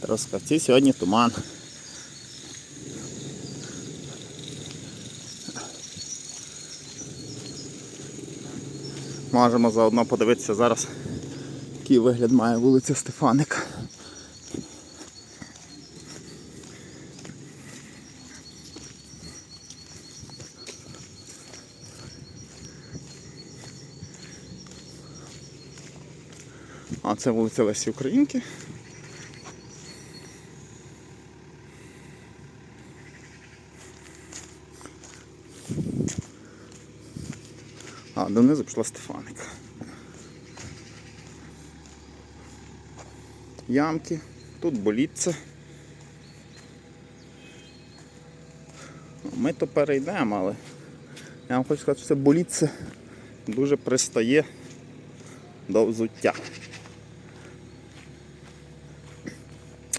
Трускавці сьогодні туман. Можемо заодно подивитися зараз, який вигляд має вулиця Стефаника. А це вулиця Лесі Українки. А, донизу пішла Стефаника. Ямки, тут боліться. Ми то перейдемо, але я вам хочу сказати, що це боліться дуже пристає до взуття.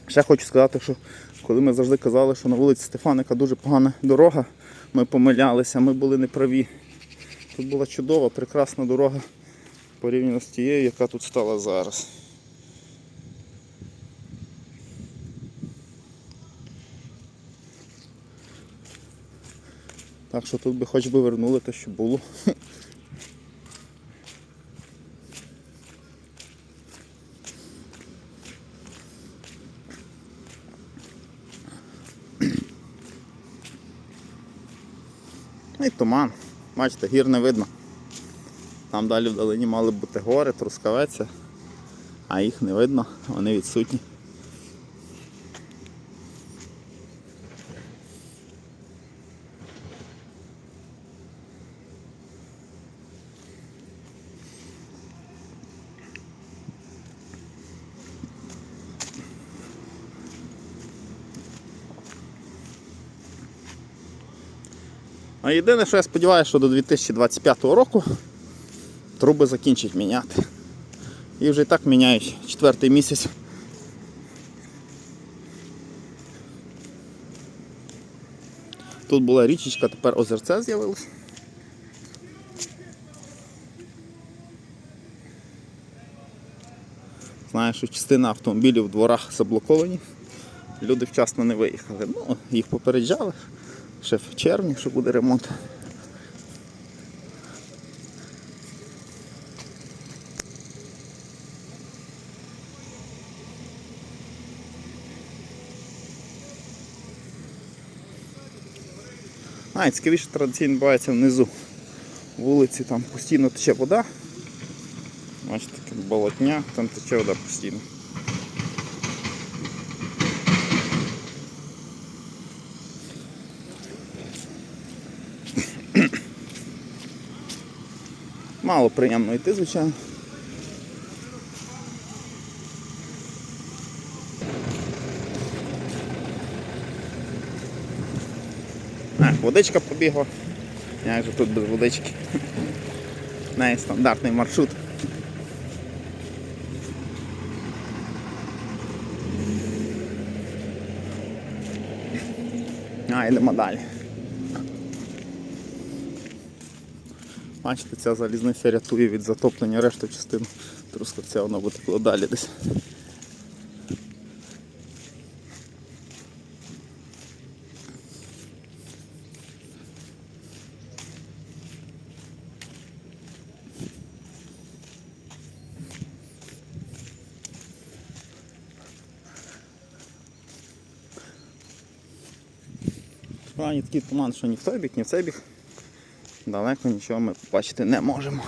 Ще хочу сказати, що коли ми завжди казали, що на вулиці Стефаника дуже погана дорога, ми помилялися, ми були неправі. Тут була чудова, прекрасна дорога порівняно з тією, яка тут стала зараз. Так що тут би хоч би вернули те, що було. І туман. Бачите, гір не видно. Там далі вдалині мали бути гори, трускавеця, а їх не видно, вони відсутні. А єдине, що я сподіваюся, що до 2025 року труби закінчать міняти. І вже і так міняють четвертий місяць. Тут була річечка, тепер озерце з'явилось. Знаю, що частина автомобілів в дворах заблоковані. Люди вчасно не виїхали. Ну, їх попереджали. Ще в червні, що буде ремонт. А, і цікавіше традиційно відбувається внизу вулиці, там постійно тече вода. Бачите, болотня, там тече вода постійно. Мало приємно йти, звичайно. А, водичка побігла. Як же тут без водички? Не стандартний маршрут. А, йдемо далі. Бачите, ця залізниця рятує від затоплення решту частину трускавця, воно буде текло далі десь. Справді такий туман, що ні в той бік, ні в цей бік. Далеко нічого ми побачити не можемо.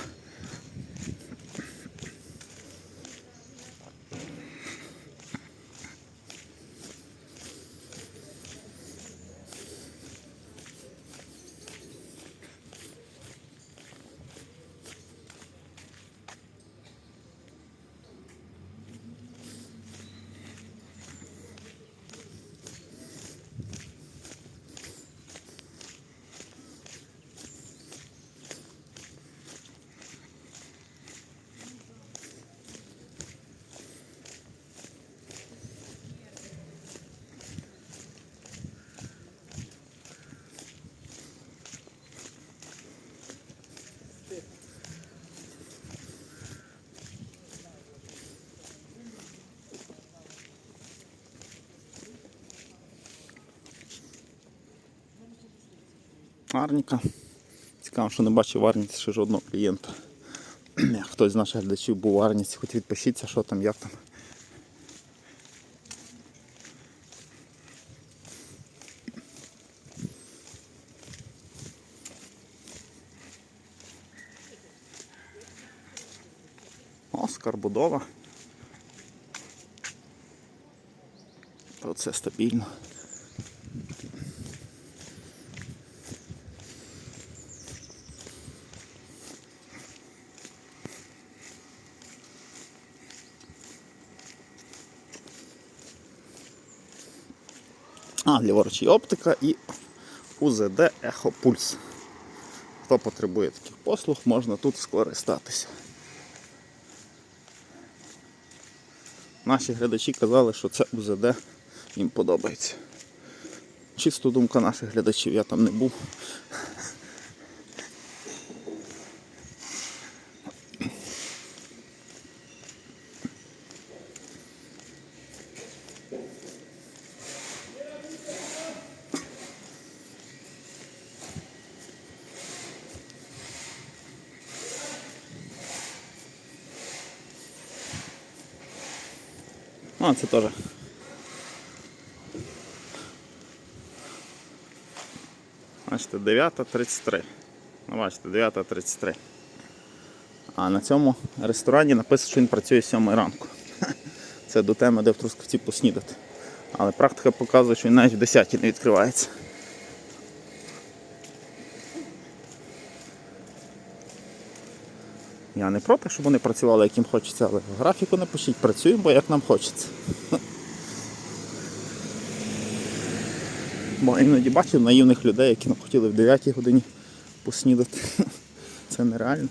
Арніка. Цікаво, що не бачив в Арніці ще жодного клієнта. Хтось з наших глядачів був в Арніці, хоч відпишіться, що там, як там. Оскар, будова. То це стабільно. А, ліворуч і оптика і УЗД Ехопульс. Хто потребує таких послуг, можна тут скористатися. Наші глядачі казали, що це УЗД їм подобається. Чисто думка наших глядачів, я там не був. А, це теж. Бачите, 9.33. Ну, бачите, 9.33. А на цьому ресторані написано, що він працює з 7 ранку. Це до теми, де в Трускавці поснідати. Але практика показує, що він навіть в 10 не відкривається. Я не проти, щоб вони працювали, як їм хочеться, але в графіку не пишіть, працюємо, бо як нам хочеться. Бо іноді бачив наївних людей, які не хотіли в 9 годині поснідати. Це нереально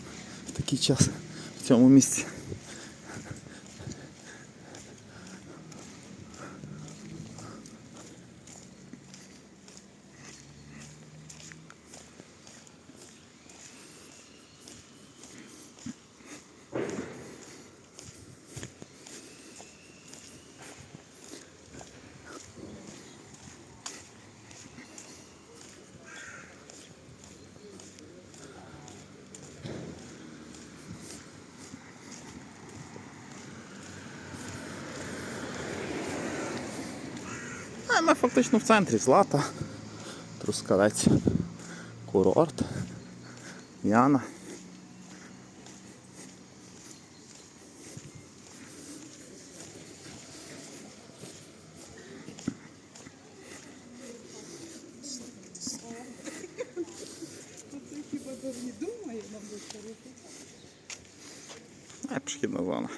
в такий час в цьому місці. Ми фактично в центрі Злата, Трускавець, курорт, Яна. Хіба не думає, мабуть, А, пішохідна зона.